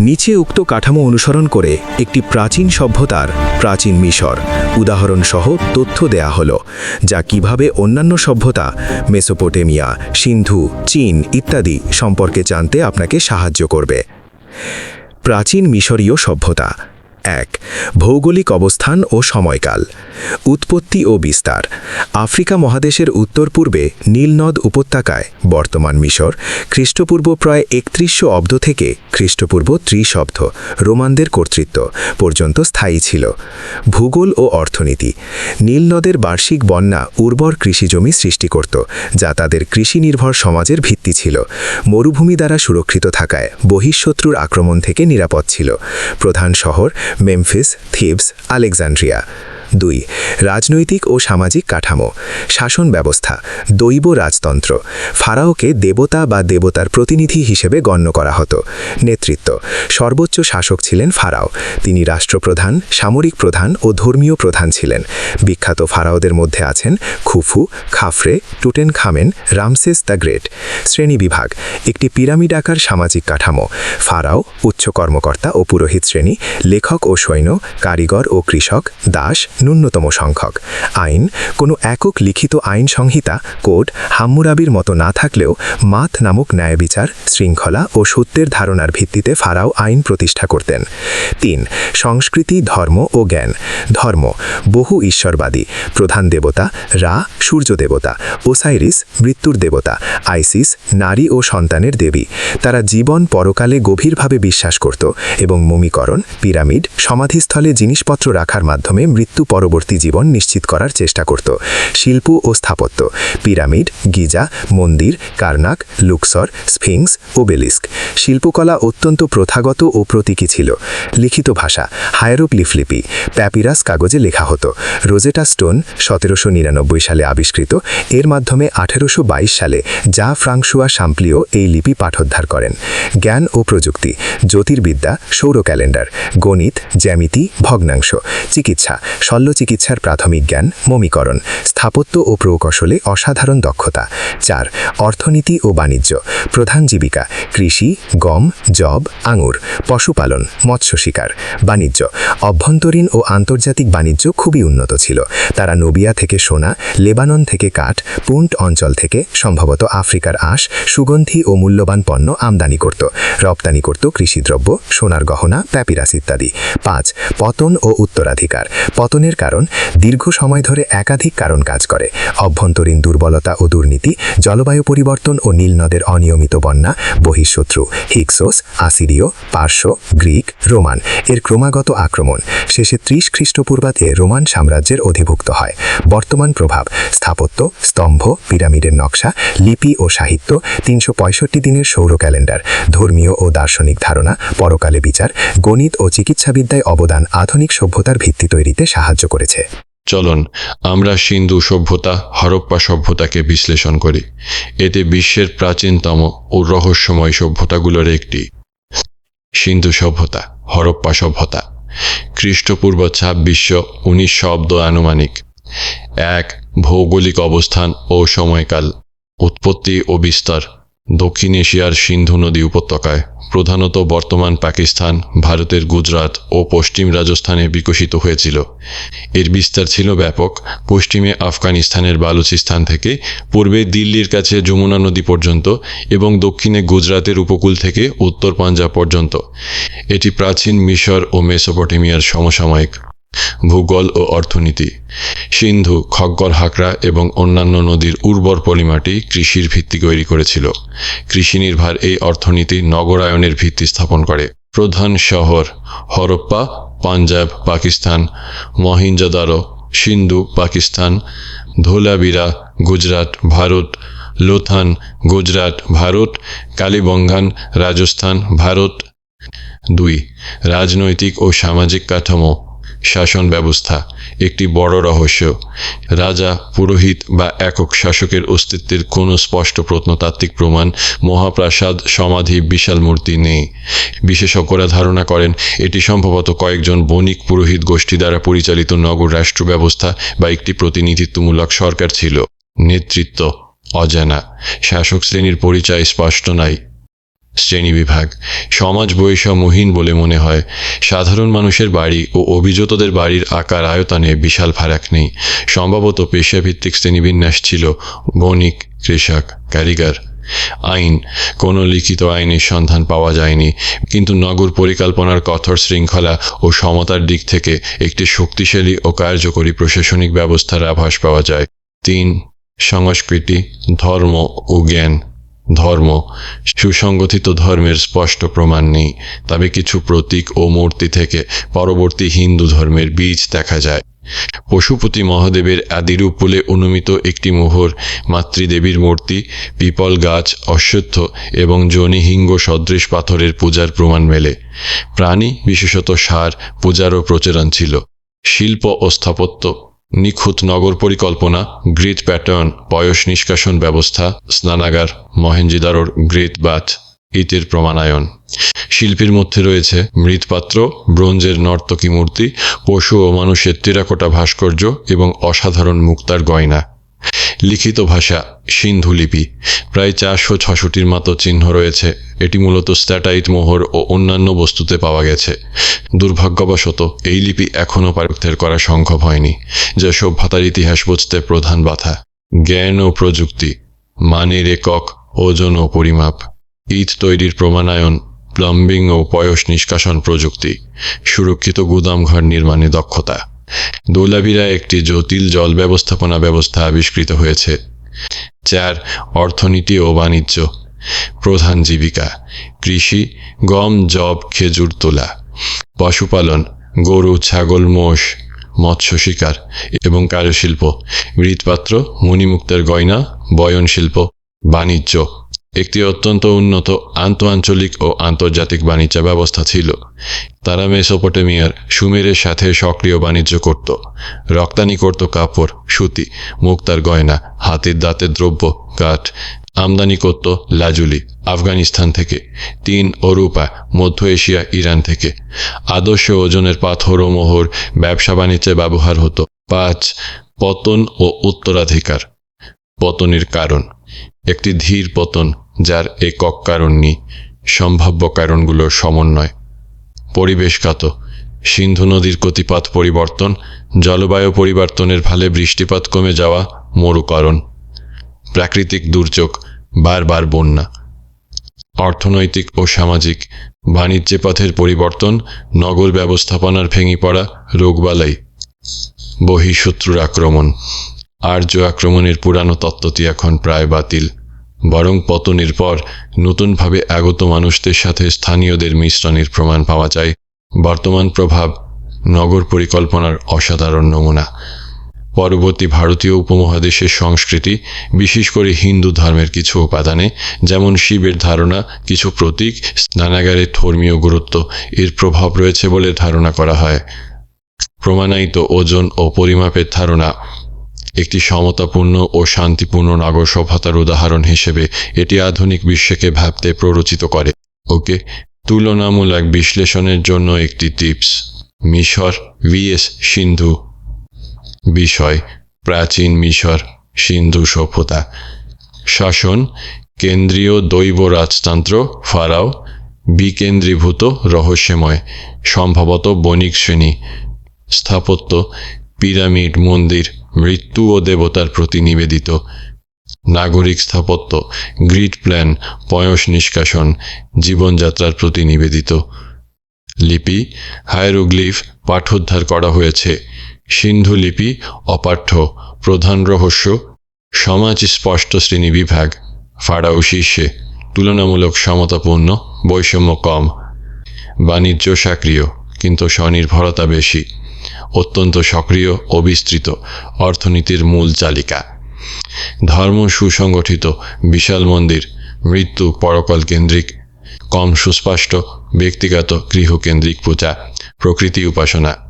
নিচে উক্ত কাঠামো অনুসরণ করে একটি প্রাচীন সভ্যতার প্রাচীন মিশর। উদাহরণসহ তথ্য দেয়া হলো, যা কীভাবে অন্যান্য সভ্যতা, মেসোপোটেমিয়া, সিন্ধু, চীন ইত্যাদি সম্পর্কে জানতে আপনাকে সাহায্য করবে। প্রাচীন মিশরীয় সভ্যতা এক, ভৌগোলিক অবস্থান ও সময়কাল। উৎপত্তি ও বিস্তার। আফ্রিকা মহাদেশের উত্তর পূর্বে নীলনদ উপত্যকায়, বর্তমান মিশর, খ্রিস্টপূর্ব প্রায় একত্রিশশো অব্দ থেকে খ্রিস্টপূর্ব ত্রিশব্দ রোমানদের কর্তৃত্ব পর্যন্ত স্থায়ী ছিল। ভূগোল ও অর্থনীতি। নীলনদের বার্ষিক বন্যা উর্বর কৃষিজমি সৃষ্টি করত, যা তাদের কৃষি নির্ভর সমাজের ভিত্তি ছিল। মরুভূমি দ্বারা সুরক্ষিত থাকায় বহিঃশত্রুর আক্রমণ থেকে নিরাপদ ছিল। প্রধান শহর মেমফিস থিবস আলেকজান্ড্রিয়া দুই, রাজনৈতিক ও সামাজিক কাঠামো, শাসন ব্যবস্থা, দৈব রাজতন্ত্র। ফারাওকে দেবতা বা দেবতার প্রতিনিধি হিসেবে গণ্য করা হতো। নেতৃত্ব, সর্বোচ্চ শাসক ছিলেন ফারাও। তিনি রাষ্ট্রপ্রধান, সামরিক প্রধান ও ধর্মীয় প্রধান ছিলেন। বিখ্যাত ফারাওদের মধ্যে আছেন Khufu, Khafre Tutankhamen Ramesses the great. শ্রেণীবিভাগ একটি পিরামিড আকার সামাজিক কাঠামো। ফারাও, উচ্চ কর্মকর্তা ও পুরোহিত শ্রেণি, লেখক ও সৈন্য, কারিগর ও কৃষক, দাস ন্যূনতম সংখ্যক। আইন, কোনো একক লিখিত আইন সংহিতা, কোড, হাম্মুরাবির মতো না থাকলেও মাত নামক ন্যায়বিচার, শৃঙ্খলা ও সত্যের ধারণার ভিত্তিতে ফারাও আইন প্রতিষ্ঠা করতেন। তিন, সংস্কৃতি, ধর্ম ও জ্ঞান। ধর্ম, বহু ঈশ্বরবাদী, প্রধান দেবতা, রা, সূর্য দেবতা, ওসাইরিস, মৃত্যুর দেবতা, আইসিস, নারী ও সন্তানের দেবী। তারা জীবন পরকালে গভীরভাবে বিশ্বাস করত এবং মমিকরণ, পিরামিড, সমাধিস্থলে জিনিসপত্র রাখার মাধ্যমে মৃত্যু পরবর্তী জীবন নিশ্চিত করার চেষ্টা করত। শিল্প ও স্থাপত্য, পিরামিড, গিজা, মন্দির, কার্নাক, লুকসর, স্ফিংস, ওবেলিস্ক। শিল্পকলা অত্যন্ত প্রথাগত ও প্রতীকী ছিল। লিখিত ভাষা হায়ারোপ্লিফ লিপি প্যাপিরাস কাগজে লেখা হতো। রোজেটা স্টোন সতেরোশো নিরানব্বই সালে আবিষ্কৃত। এর মাধ্যমে আঠেরোশো বাইশ সালে যা ফ্রাংসুয়া সাম্পলিও এই লিপি পাঠোদ্ধার করেন। জ্ঞান ও প্রযুক্তি, জ্যোতির্বিদ্যা, সৌর ক্যালেন্ডার, গণিত, জ্যামিতি, ভগ্নাংশ, চিকিৎসা শল্য চিকিৎসার প্রাথমিক জ্ঞান মমিকরণ, স্থাপত্য ও প্রকৌশলে অসাধারণ দক্ষতা। চার, অর্থনীতি ও বাণিজ্য, প্রধান জীবিকা, কৃষি, গম জব আঙুর, পশুপালন, মৎস্য শিকার, বাণিজ্য। অভ্যন্তরীণ ও আন্তর্জাতিক বাণিজ্য খুবই উন্নত ছিল। তারা নোবিয়া থেকে সোনা, লেবানন থেকে কাঠ, পুন্ট অঞ্চল থেকে সম্ভবত আফ্রিকার আঁশ, সুগন্ধি ও মূল্যবান পণ্য আমদানি করত, রপ্তানি করত কৃষিদ্রব্য, সোনার গহনা, প্যাপিরাস ইত্যাদি। পাঁচ, পতন ও উত্তরাধিকার, পতনের কারণ দীর্ঘ সময় ধরে একাধিক কারণ কাজ করে। অভ্যন্তরীণ দুর্বলতা ও দুর্নীতি, জলবায়ু পরিবর্তন ও নীলনদের অনিয়মিত বন্যা, বহিঃশত্রু, হিক্সোস, আসিরীয়, পার্শ্ব, গ্রিক, রোমান এর ক্রমাগত আক্রমণ। শেষে ত্রিশ খ্রিস্টপূর্বাতে রোমান সাম্রাজ্যের অধিভুক্ত হয়। বর্তমান প্রভাব, স্থাপত্য, স্তম্ভ, পিরামিডের নকশা, লিপি ও সাহিত্য, তিনশো পঁয়ষট্টি দিনের সৌর ক্যালেন্ডার, ধর্মীয় ও দার্শনিক ধারণা, পরকালে বিচার, গণিত ও চিকিৎসাবিদ্যায় অবদান, আধুনিক সভ্যতার ভিত্তি তৈরিতে সাহায্য করেছে। চলুন, আমরা সিন্ধু সভ্যতা, হরপ্পা সভ্যতাকে বিশ্লেষণ করি। এতে বিশ্বের প্রাচীনতম ও রহস্যময় সভ্যতাগুলোর একটি। সিন্ধু সভ্যতা, হরপ্পা সভ্যতা। খ্রিস্টপূর্ব ছাব্বিশশো উনিশ শব্দ আনুমানিক। এক ভৌগোলিক অবস্থান ও সময়কাল। উৎপত্তি ও বিস্তার। দক্ষিণ এশিয়ার সিন্ধু নদী উপত্যকায়, প্রধানত বর্তমান পাকিস্তান, ভারতের গুজরাট ও পশ্চিম রাজস্থানে বিকশিত হয়েছিল। এর বিস্তার ছিল ব্যাপক। পশ্চিমে আফগানিস্তানের বালুচিস্তান থেকে, পূর্বে দিল্লির কাছে যমুনা নদী পর্যন্ত এবং দক্ষিণে গুজরাতের উপকূল থেকে উত্তর পাঞ্জাব পর্যন্ত। এটি প্রাচীন মিশর ও মেসোপটেমিয়ার সমসাময়িক। ভূগোল ও অর্থনীতি, সিন্ধু, খগ্গর হাকরা এবং অন্যান্য নদীর উর্বর পলিমাটি কৃষির ভিত্তি তৈরি করেছিল। কৃষি নির্ভর এই অর্থনীতি নগরায়নের ভিত্তি স্থাপন করে। প্রধান শহর হরপ্পা, পাঞ্জাব, পাকিস্তান, মহিঞ্জোদারো, সিন্ধু, পাকিস্তান, ধোলাবিরা, গুজরাট, ভারত, লোথান, গুজরাট, ভারত, কালীবঙ্গান, রাজস্থান, ভারত। দুই, রাজনৈতিক ও সামাজিক কাঠামো। শাসন ব্যবস্থা, একটি বড় রহস্য। রাজা, পুরোহিত বা একক শাসকের অস্তিত্বের কোনো স্পষ্ট প্রত্নতাত্ত্বিক প্রমাণ মহাপ্রাসাদ সমাধি বিশাল মূর্তি নেই। বিশেষজ্ঞরা ধারণা করেন, এটি সম্ভবত কয়েকজন বণিক পুরোহিত গোষ্ঠী দ্বারা পরিচালিত নগর রাষ্ট্র ব্যবস্থা বা একটি প্রতিনিধিত্বমূলক সরকার ছিল। নেতৃত্ব অজানা। শাসক শ্রেণির পরিচয় স্পষ্ট নাই। শ্রেণীবিভাগ সমাজ বৈষম্যহীন বলে মনে হয়। সাধারণ মানুষের বাড়ি ও অভিজাতদের বাড়ির আকার আয়তনে বিশাল ফারাক নেই। সম্ভবত পেশাভিত্তিক শ্রেণীবিন্যাস ছিল বণিক, কৃষক, কারিগর। আইন। কোনো লিখিত আইনের সন্ধান পাওয়া যায়নি। কিন্তু নগর পরিকল্পনার কঠোর শৃঙ্খলা ও সমতার দিক থেকে একটি শক্তিশালী ও কার্যকরী প্রশাসনিক ব্যবস্থার আভাস পাওয়া যায়। তিন। সংস্কৃতি, ধর্ম ও জ্ঞান। ধর্ম, সুসংগঠিত ধর্মের স্পষ্ট প্রমাণ নেই। তবে কিছু প্রতীক ও মূর্তি থেকে পরবর্তী হিন্দু ধর্মের বীজ দেখা যায়। পশুপতি মহাদেবের আদিরূপ বলে অনুমিত একটি মোহর, মাতৃদেবীর মূর্তি, পিপল গাছ, অশ্বত্থ এবং জনিহিঙ্গ সদৃশ পাথরের পূজার প্রমাণ মেলে। প্রাণী, বিশেষত সার পূজারও প্রচলন ছিল। শিল্প ও স্থাপত্য নিখুঁত নগর পরিকল্পনা গ্রিড প্যাটার্ন বয়স নিষ্কাশন ব্যবস্থা, স্নানাগার, মহেঞ্জিদারোর গ্রিড বাথ ইটের প্রমাণায়ন। শিল্পীর মধ্যে রয়েছে মৃৎপাত্র, ব্রোঞ্জের নর্তকী মূর্তি, পশু ও মানুষের টেরাকোটা ভাস্কর্য এবং অসাধারণ মুক্তার গয়না। লিখিত ভাষা, সিন্ধু লিপি। প্রায় চারশো ছশোটির মতো চিহ্ন রয়েছে। এটি মূলত স্ট্যাটাইট মোহর ও অন্যান্য বস্তুতে পাওয়া গেছে। দুর্ভাগ্যবশত, এই লিপি এখনও পারুক্তের করা সম্ভব হয়নি, যা সভ্যতার ইতিহাস বুঝতে প্রধান বাধা। জ্ঞান ও প্রযুক্তি, মানের একক, ওজন ও পরিমাপ, ইট তৈরির প্রমাণায়ন, প্লাম্বিং ও পয়স নিষ্কাশন প্রযুক্তি, সুরক্ষিত গুদামঘর নির্মাণে দক্ষতা। দৌলাভিরা একটি জটিল জল ব্যবস্থাপনা ব্যবস্থা আবিষ্কৃত হয়েছে চার অর্থনীতি ও বাণিজ্য। প্রধান জীবিকা, কৃষি, গম জব খেজুর তোলা, পশুপালন, গরু, ছাগল, মোষ, মৎস্য শিকার এবং কারুশিল্প, মৃৎপাত্র মণিমুক্তের গয়না বয়ন শিল্প বাণিজ্য। একটি অত্যন্ত উন্নত আন্ত আঞ্চলিক ও আন্তর্জাতিক বাণিজ্য ব্যবস্থা ছিল। তারা মেসোপটেমিয়ার সুমেরের সাথে সক্রিয় বাণিজ্য করত। রপ্তানি করত কাপড়, সুতি, মুক্তার গয়না, হাতের দাঁতের দ্রব্য কাঠ আমদানি করত লাজুলি, আফগানিস্তান থেকে, তিন ও রূপা মধ্য এশিয়া, ইরান থেকে। আদর্শ ওজনের পাথর ও মোহর ব্যবসা বাণিজ্যে ব্যবহার হতো। পাঁচ, পতন ও উত্তরাধিকার। পতনের কারণ। একটি ধীর পতন, যার একক কারণ নেই, সম্ভাব্য কারণগুলোর সমন্বয়। পরিবেশগত সিন্ধু নদীর গতিপাত পরিবর্তন, জলবায়ু পরিবর্তনের ফলে বৃষ্টিপাত কমে যাওয়া মরুকরণ। প্রাকৃতিক দুর্যোগ, বারবার বন্যা। অর্থনৈতিক ও সামাজিক, বাণিজ্য পথের পরিবর্তন, নগর ব্যবস্থাপনার ভেঙে পড়া রোগবালাই। বহিঃশত্রুর আক্রমণ। আর্য আক্রমণের পুরানো তত্ত্বটি এখন প্রায় বাতিল। বরং পতনের পর নতুনভাবে আগত মানুষদের সাথে স্থানীয়দের মিশ্রণের প্রমাণ পাওয়া যায়। বর্তমান প্রভাব, নগর পরিকল্পনার অসাধারণ নমুনা। পরবর্তী ভারতীয় উপমহাদেশের সংস্কৃতি, বিশেষ করে হিন্দু ধর্মের কিছু উপাদানে, যেমন শিবের ধারণা, কিছু প্রতীক স্নানাগারের ধর্মীয় গুরুত্ব, এর প্রভাব রয়েছে বলে ধারণা করা হয়। প্রমাণায়িত ওজন ও পরিমাপের ধারণা একটি সমতাপূর্ণ ও শান্তিপূর্ণ নাগর সভ্যতার উদাহরণ হিসেবে এটি আধুনিক বিশ্বকে ভাবতে প্ররোচিত করে। ওকে, তুলনামূলক বিশ্লেষণের জন্য একটি টিপস। মিশর ভিএস সিন্ধু বিষয়, প্রাচীন মিশর সিন্ধু সভ্যতা। শাসন, কেন্দ্রীয় দৈব রাজতন্ত্র, ফারাও, বিকেন্দ্রীভূত রহস্যময়, সম্ভবত বণিক শ্রেণি, স্থাপত্য, পিরামিড, মন্দির মৃত্যু ও দেবতার প্রতি নিবেদিত। নাগরিক স্থাপত্য, গ্রিড প্ল্যান, পয়স নিষ্কাশন, জীবনযাত্রার প্রতি নিবেদিত। লিপি, হায়ারোগ্লিফ পাঠোদ্ধার করা হয়েছে। সিন্ধু লিপি অপাঠ্য, প্রধান রহস্য, সমাজ স্পষ্ট শ্রেণি বিভাগ ফাড়াও শীর্ষে, তুলনামূলক সমতাপূর্ণ, বৈষম্য কম। বাণিজ্য সক্রিয়, কিন্তু স্বনির্ভরতা বেশি। অত্যন্ত সক্রিয় ও বিস্তৃত অর্থনীতির মূল চালিকা। ধর্ম সুসংগঠিত, বিশাল মন্দির, মৃত্যু পরকল কেন্দ্রিক, কম সুস্পষ্ট, ব্যক্তিগত গৃহকেন্দ্রিক পূজা, প্রকৃতি উপাসনা।